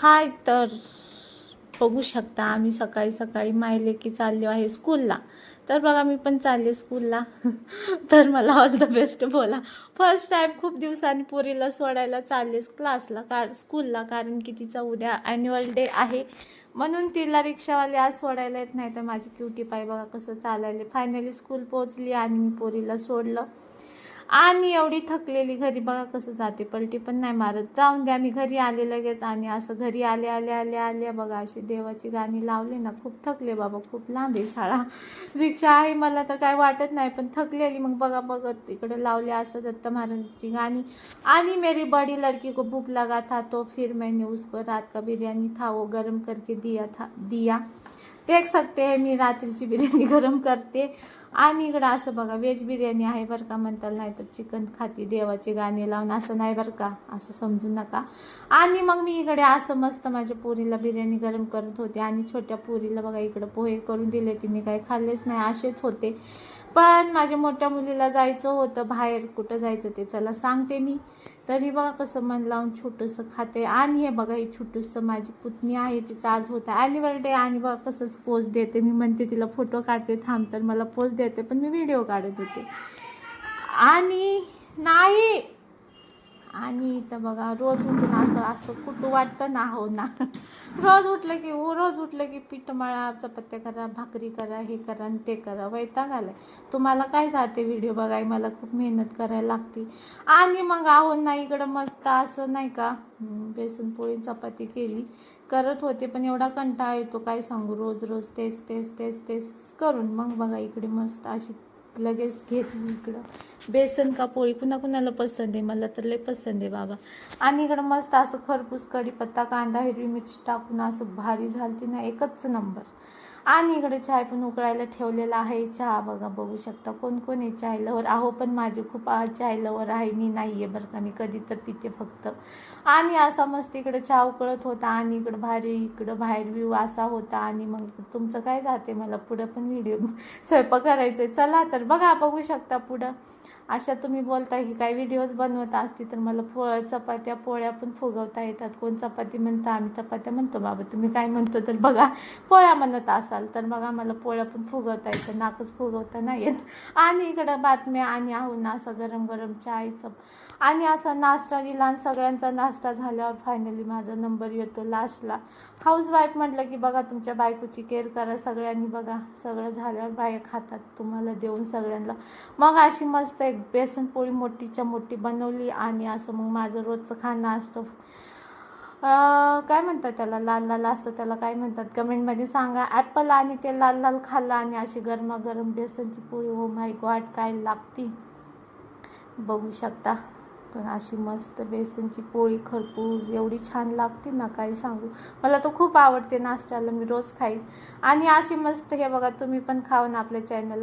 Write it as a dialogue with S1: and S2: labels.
S1: हाय तर बघू शकता आम्ही सकाळी सकाळी माहिले की चाललो आहे स्कूलला. तर बघा मी पण चालले स्कूलला. तर मला ऑल द बेस्ट बोला. फर्स्ट टाईम खूप दिवसांनी पोरीला सोडायला चालले क्लासला कार स्कूलला कारण की तिचा उद्या ॲन्युअल डे आहे. म्हणून तिला रिक्षावाले आज सोडायला येत नाही. तर माझी क्युटी पाय बघा कसं चालायले. फायनली स्कूल पोहोचली आणि मी पोरीला सोडलं. आणि एवढी थकलेली घरी बघा कसं जाते पलटी पण नाही मारत. जाऊन द्या मी घरी आले लगेच आणि असं घरी आले आले आले आले. बघा अशी देवाची गाणी लावले ना खूप थकले बाबा खूप लांब आहे शाळा. रिक्षा आहे मला तर काय वाटत नाही पण थकलेली. मग बघा बघत इकडे लावले असं दत्त महाराजची गाणी. आणि मेरी बड़ी लड़की को भूक लगा था तो फिर मैंने उसको रात का बिर्याणी था वो गरम करके दिया था दिया. देख सकते हैं मी रात्रीची बिर्याणी गरम करते. आणि इकडं असं बघा व्हेज बिर्याणी आहे बरं का म्हणताल नाही तर चिकन खाती देवाची गाणी लावून असं नाही बरं का असं समजू नका. आणि मग मी इकडे असं मस्त माझ्या पोरीला बिर्याणी गरम करत होते. आणि छोट्या पोरीला बघा इकडं पोहे करून दिले तिने काही खाल्लेच नाही असेच होते. पण माझ्या मोठ्या मुलीला जायचं होतं बाहेर कुठं जायचं ते चला सांगते मी. तरी बघा कसं मन लावून छोटंसं खाते. आणि हे बघा ही छोटंसं माझी पुतणी आहे तिचा आज होता ॲन्युअल डे आणि बघा कसंच पोज देते. मी म्हणते तिला फोटो काढते थांब तर मला पोज देते पण मी व्हिडिओ काढत होते. आणि नाही आणि इथं बघा रोज उठून असं असं कुठं वाटतं ना हो ना. रोज उठलं की रोज उठलं की पीठ मळा चपात्या करा भाकरी करा हे करा आणि ते करा वैताग आलाय. तुम्हाला काय जाते व्हिडिओ बघाय? मला खूप मेहनत करायला लागते. आणि मग आहो ना इकडं मस्त असं नाही का बेसनपोळी बेसन पोळी चपाती केली. करत होते पण एवढा कंटाळा येतो काय सांगू? रोज रोज तेच तेच तेच तेच करून मग बघा इकडे मस्त अशी लगेच घेतली इकडं. बेसन का पोळी पुन्हा कुणाला पसंत आहे? मला तर लय पसंत आहे बाबा. आणि इकडं मस्त असं खरपूस कढीपत्ता कांदा हिरवी मिरची टाकून असं भारी झालती ना एकच नंबर आणि इकडे चाय पण उकळायला ठेवलेला आहे. चहा बघा बघू शकता कोण कोण आहे चाय लवर आहो पण माझे खूप चाय लवर आहे. मी नाही आहे बरं का. मी कधी तर पिते फक्त. आणि असा मस्त इकडे चहा उकळत होता आणि इकडं भारी इकडं बाहेर व्ह्यू असा होता. आणि मग तुमचं काय जाते? मला पुढं पण व्हिडिओ स्वयंपाक करायचं आहे चला तर बघा बघू शकता पुढं. अशा तुम्ही बोलता की काही व्हिडिओज बनवत असती तर मला फो चपात्या पोळ्या पण फुगवता येतात. कोण चपाती म्हणतं आम्ही चपात्या म्हणतो बाबा तुम्ही काय म्हणतो तर बघा पोळ्या म्हणत असाल तर बघा मला पोळ्या पण फुगवता येतं नाकच फुगवता नाही येत. आणि इकडं बातम्या आणि आहून असं गरम गरम चायचं. आणि असा नाश्ता दिला आणि सगळ्यांचा नाश्ता झाल्यावर फायनली माझा नंबर येतो लास्टला हाऊसवाईफ म्हटलं की बघा तुमच्या बायकोची केअर करा सगळ्यांनी बघा सगळं झाल्यावर बाया खातात तुम्हाला देऊन सगळ्यांना. मग अशी मस्त एक बेसन पोळी मोठीच्या मोठी बनवली आणि असं मग माझं रोजचं खाणं असतं. काय म्हणतात त्याला? लाल लाल असतं त्याला काय म्हणतात? कमेंटमध्ये सांगा. ॲपल आणि ते लाल लाल खाल्लं आणि अशी गरमागरम बेसनची पोळी हो माय गॉड काय लागती. बघू शकता. पण अशी मस्त बेसनची पोळी खरपूस एवढी छान लागते ना काय सांगू. मला तर खूप आवडते नाश्त्याला मी रोज खाईन. आणि अशी मस्त हे बघा तुम्ही पण खावा ना आपल्या चॅनलला